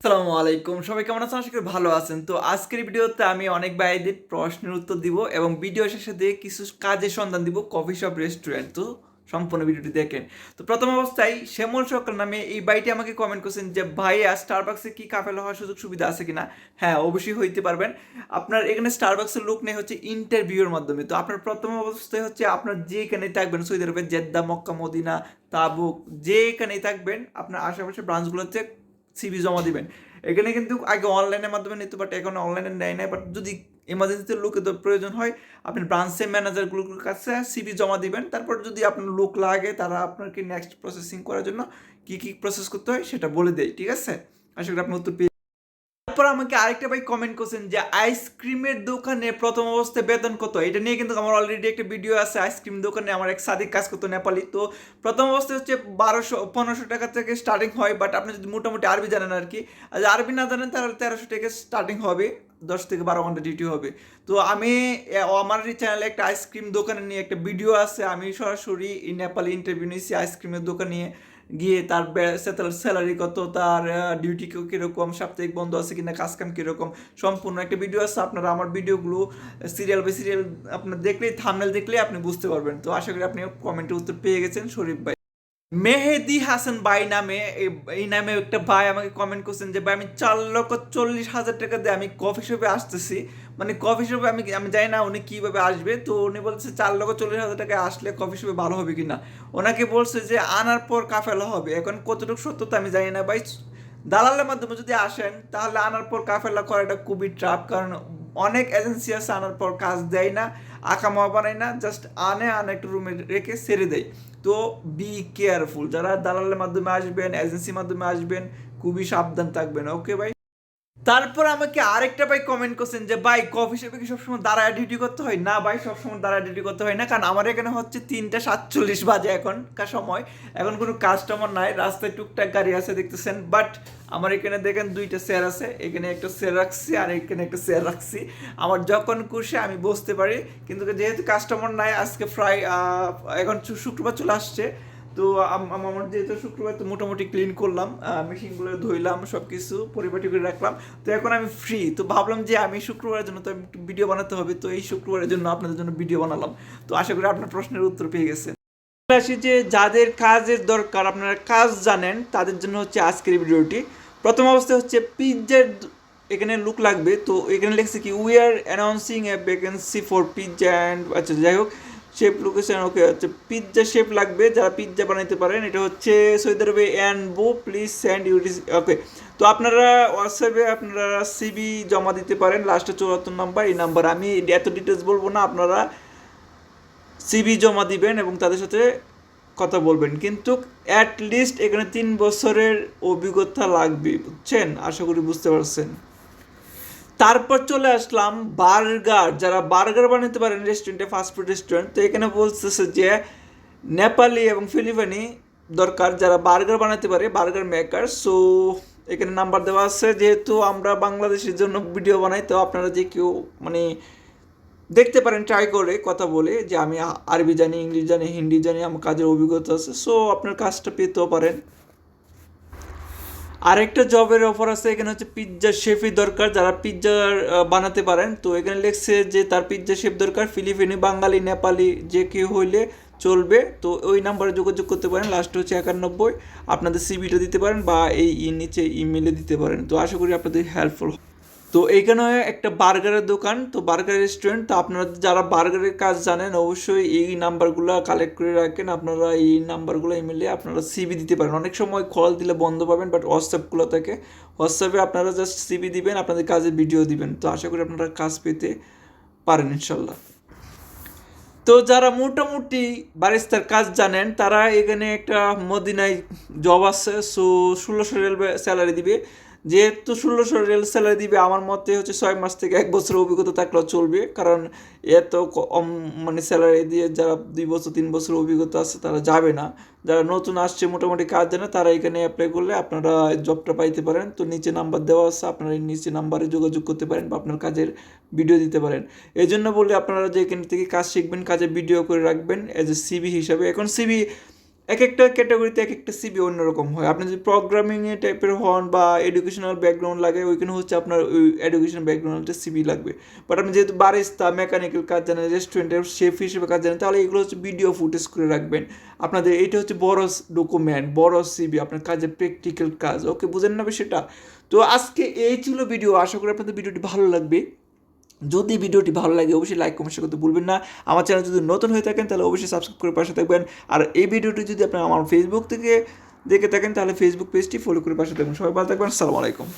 আসসালামু আলাইকুম। সবাই কেমন আছেন? আশা করি ভালো আছেন। তো আজকের ভিডিওতে আমি অনেক ভাইদের প্রশ্নের উত্তর দিব এবং ভিডিও শেষে দিয়ে কিছু কাজের সন্ধান দিব কফি শপ রেস্টুরেন্ট। তো সম্পূর্ণ ভিডিওটি দেখেন। তো প্রথম অবস্থায় শ্যামল সরকার নামে এই বাইটি আমাকে কমেন্ট করছেন যে, ভাইয়া স্টারবাক্সে কি কাফেলা হওয়ার সুযোগ সুবিধা আছে কিনা? হ্যাঁ অবশ্যই হইতে পারবেন। আপনার এখানে স্টারবাক্সের লোক নেই হচ্ছে ইন্টারভিউর মাধ্যমে। তো আপনার প্রথম অবস্থায় হচ্ছে আপনার যেখানে থাকবেন, সৌদি আরবে জেদ্দা, মক্কা, মদিনা, তাবুক, যেখানেই থাকবেন, আপনার আশেপাশে ব্রাঞ্চগুলোতে সিভি জমা দিবেন। এখানে কিন্তু আগে অনলাইনের মাধ্যমে নিতে বাট এখন অনলাইনে নেয় নাই। বাট যদি এমার্জেন্সিতে লোকে তো প্রয়োজন হয়, আপনি ব্রাঞ্চের ম্যানেজারগুলোর কাছে সিভি জমা দিবেন। তারপর যদি আপনার লোক লাগে, তারা আপনাকে নেক্সট প্রসেসিং করার জন্য কী কী প্রসেস করতে হয়, সেটা বলে দেয়। ঠিক আছে? আশা করি আপনি উত্তর পেয়ে তারপর আমাকে আরেকটা ভাই কমেন্ট করছেন যে আইসক্রিমের দোকানে প্রথম অবস্থায় বেতন কত? এটা নিয়ে কিন্তু আমার অলরেডি একটা ভিডিও আছে আইসক্রিম দোকানে আমার এক সাদিক কাজ করতো নেপালি। তো প্রথম অবস্থায় হচ্ছে বারোশো, পনেরোশো টাকা থেকে স্টার্টিং হয় বাট আপনি যদি মোটামুটি আরবি জানেন আর কি আর আরবি না জানেন, তাহলে তেরোশো টাকা স্টার্টিং হবে, দশ থেকে বারো ঘণ্টা ডিউটি হবে। তো আমি আমার এই চ্যানেলে একটা আইসক্রিম দোকানে নিয়ে একটা ভিডিও আছে, আমি সরাসরি নেপালি ইন্টারভিউ নিয়েছি আইসক্রিমের দোকান নিয়ে। গিয়ে তার স্যালারি কত, তার ডিউটি কীরকম, সাপ্তাহিক বন্ধ আছে কিনা কাজ কাম কীরকম, সম্পূর্ণ একটা ভিডিও আছে, আপনারা আমার ভিডিওগুলো সিরিয়াল বাই সিরিয়াল আপনার দেখলেই থামনেল দেখলেই আপনি বুঝতে পারবেন। তো আশা করি আপনি কমেন্টের উত্তর পেয়ে গেছেন, শরীফ ভাই। মেহেদি হাসান ভাই নামে, এই- নামে একটা ভাই আমাকে কমেন্ট করছেন যে, ভাই, আমি চার লক্ষ চল্লিশ হাজার টাকা দিয়ে আমি কফি শপে আসতেছি। মানে কফি শপে আমি আমি জানি না উনি কীভাবে আসবে। তো উনি বলছে, চার লক্ষ চল্লিশ হাজার টাকা আসলে কফি শপে ভালো হবে কিনা? ওনাকে বলছে যে, আনার পর কাফেলা হবে। এখন কতটুকু সত্যতা আমি জানি না। ভাই, দালালের মাধ্যমে যদি আসেন, তাহলে আনার পর কাফেলা করাটা খুবই ট্রাপ কারণ অনেক এজেন্সি আছে আনার পর কাজ দেয় না আঁকা মা বানায় না জাস্ট আনে আনে একটু রুমে রেখে ছেড়ে দেয়। তো বি কেয়ারফুল যারা দালালের মাধ্যমে আসবেন এজেন্সির মাধ্যমে আসবেন, খুবই সাবধান থাকবেন ওকে ভাই? তারপর আমাকে আরেকটা ভাই কমেন্ট করছেন যে, ভাই কফি শপে কি সবসময় দাঁড়ায় ডিউটি করতে হয়? না ভাই, সবসময় দাঁড়ায় ডিউটি করতে হয় না, কারণ আমার এখানে হচ্ছে তিনটা সাতচল্লিশ বাজে এখনকার সময়। এখন কোনো কাস্টমার নাই, রাস্তায় টুকটাক গাড়ি আছে দেখতেছেন বাট আমার এখানে দেখেন দুইটা চেয়ার আছে, এখানে একটা চেয়ার রাখছি আর এখানে একটা চেয়ার রাখছি। আমার যখন খুশি আমি বসতে পারি, কিন্তু যেহেতু কাস্টমার নাই, আজকে ফ্রাই এখন শুক্রবার চলে আসছে তো আম- আম- আমার যেহেতু শুক্রবার, তো মোটামুটি ক্লিন করলাম মেশিনগুলো ধুইলাম সব কিছু পরিপাটি করে রাখলাম। তো এখন আমি ফ্রি তো ভাবলাম যে আমি শুক্রবারের জন্য তো ভিডিও বানাতে হবে, তো এই শুক্রবারের জন্য আপনাদের জন্য ভিডিও বানালাম। তো আশা করি আপনার প্রশ্নের উত্তর পেয়ে গেছেন। আসি যে যাদের কাজের দরকার, আপনারা কাজ জানেন, তাদের জন্য হচ্ছে আজকের ভিডিওটি প্রথম অবস্থায় হচ্ছে পিৎজার এখানে লুক লাগবে, তো এখানে লিখছে কি we are announcing a vacancy for pizza and আচ্ছা যাই হোক। শেপ লোকেশন ওকে হচ্ছে পিৎজা শেপ লাগবে, যারা পিৎজা বানাইতে পারেন, এটা হচ্ছে সৌদি আরবে অ্যান্ড বো প্লিজ স্যান্ড ইউরিস ওকে তো আপনারা হোয়াটসঅ্যাপে আপনারা সিবি জমা দিতে পারেন লাস্টে চুয়াত্তর নাম্বার, এই নাম্বার আমি এত ডিটেলস বলব না, আপনারা সিবি জমা দিবেন এবং তাদের সাথে কথা বলবেন, কিন্তু অ্যাট লিস্ট এখানে তিন বছরের অভিজ্ঞতা লাগবে, বুঝছেন? আশা করি বুঝতে পারছেন। তারপর চলে আসলাম বার্গার। যারা বার্গার বানাতে পারেন রেস্টুরেন্টে ফাস্টফুড রেস্টুরেন্ট তো এখানে বলতেছে যে নেপালি এবং ফিলিপানি দরকার যারা বার্গার বানাতে পারে, বার্গার মেকার সো এখানে নাম্বার দেওয়া আছে। যেহেতু আমরা বাংলাদেশের জন্য ভিডিও বানাই, তো আপনারা যে কেউ মানে দেখতে পারেন ট্রাই করে কথা বলে যে আমি আরবি জানি, ইংলিশ জানি, হিন্দি জানি, আমার কাজের অভিজ্ঞতা আছে। সো আপনার কাজটা পেতেও পারেন। আরেকটা জবের অফার আছে, এখানে হচ্ছে পিৎজা শেফই দরকার, যারা পিৎজা বানাতে পারেন। তো এখানে লিখছে যে তার পিৎজা শেফ দরকার, ফিলিপিনি, বাঙালি, নেপালি, যে কেউ হইলে চলবে। তো ওই নাম্বারে যোগাযোগ করতে পারেন লাস্ট হচ্ছে একানব্বই। আপনাদের সিবিটা দিতে পারেন বা এই নিচে ইমেলে দিতে পারেন। তো আশা করি আপনাদের হেল্পফুল তো এইখানে একটা বার্গারের দোকান, তো বার্গার রেস্টুরেন্ট তো আপনারা যারা বার্গারের কাজ জানেন অবশ্যই এই নাম্বারগুলো কালেক্ট করে রাখেন। আপনারা এই নাম্বারগুলো ইমেলে আপনারা সিবি দিতে পারেন। অনেক সময় কল দিলে বন্ধ পাবেন বাট হোয়াটসঅ্যাপগুলো থেকে। হোয়াটসঅ্যাপে আপনারা জাস্ট সিবি দিবেন, আপনাদের কাজের ভিডিও দিবেন। তো আশা করি আপনারা কাজ পেতে পারেন ইনশাল্লাহ। তো যারা মোটামুটি বারিস্তার কাজ জানেন, তারা এখানে একটা মদিনায় জব আছে সো ষোলোশো রেল স্যালারি দিবে। যেহেতু ষোলোশো রেল স্যালারি দিবে, আমার মতে হচ্ছে ছয় মাস থেকে এক বছর অভিজ্ঞতা থাকলেও চলবে। কারণ এত কম মানে স্যালারি দিয়ে যারা দুই বছর, তিন বছর অভিজ্ঞতা আছে, তারা যাবে না। যারা নতুন আসছে, মোটামুটি কাজ জানে, তারা এখানে অ্যাপ্লাই করলে আপনারা জবটা পাইতে পারেন। তো নিচে নাম্বার দেওয়া আছে, আপনারা এই নিচে নাম্বারে যোগাযোগ করতে পারেন বা আপনার কাজের ভিডিও দিতে পারেন। এই জন্য বলি আপনারা যে এখান থেকে কাজ শিখবেন, কাজে ভিডিও করে রাখবেন এজ এ সিবি হিসাবে। এখন সিবি এক একটা ক্যাটাগরিতে এক একটা সিবি অন্যরকম হয়। আপনি যদি প্রোগ্রামিংয়ে টাইপের হন বা এডুকেশনাল ব্যাকগ্রাউন্ড লাগে, ওইখানে হচ্ছে আপনার ওই এডুকেশন ব্যাকগ্রাউন্ডে সিবি লাগবে। বাট আপনি যেহেতু বারিস্তা মেকানিক্যাল কাজ জানেন রেস্টুরেন্টের শেফ হিসেবে কাজ জানেন, তাহলে এগুলো হচ্ছে ভিডিও ফুটেজ করে রাখবেন। আপনাদের এটা হচ্ছে বড় ডকুমেন্ট বড় সিবি আপনার কাজের প্র্যাকটিক্যাল কাজ। ওকে বুঝেন না সেটা তো আজকে এই ছিল ভিডিও আশা করি আপনাদের ভিডিওটি ভালো লাগবে। যদি ভিডিওটি ভালো লাগে, অবশ্যই লাইক কমেন্ট করতে ভুলবেন না। আমার চ্যানেল যদি নতুন হয়ে থাকেন, তাহলে অবশ্যই সাবস্ক্রাইব করে পাশে থাকবেন। আর এই ভিডিওটি যদি আপনার আমার ফেসবুক থেকে দেখে থাকেন, তাহলে ফেসবুক পেজটি ফলো করে পাশে থাকবেন। সবাই ভালো থাকবেন, আসসালামু আলাইকুম।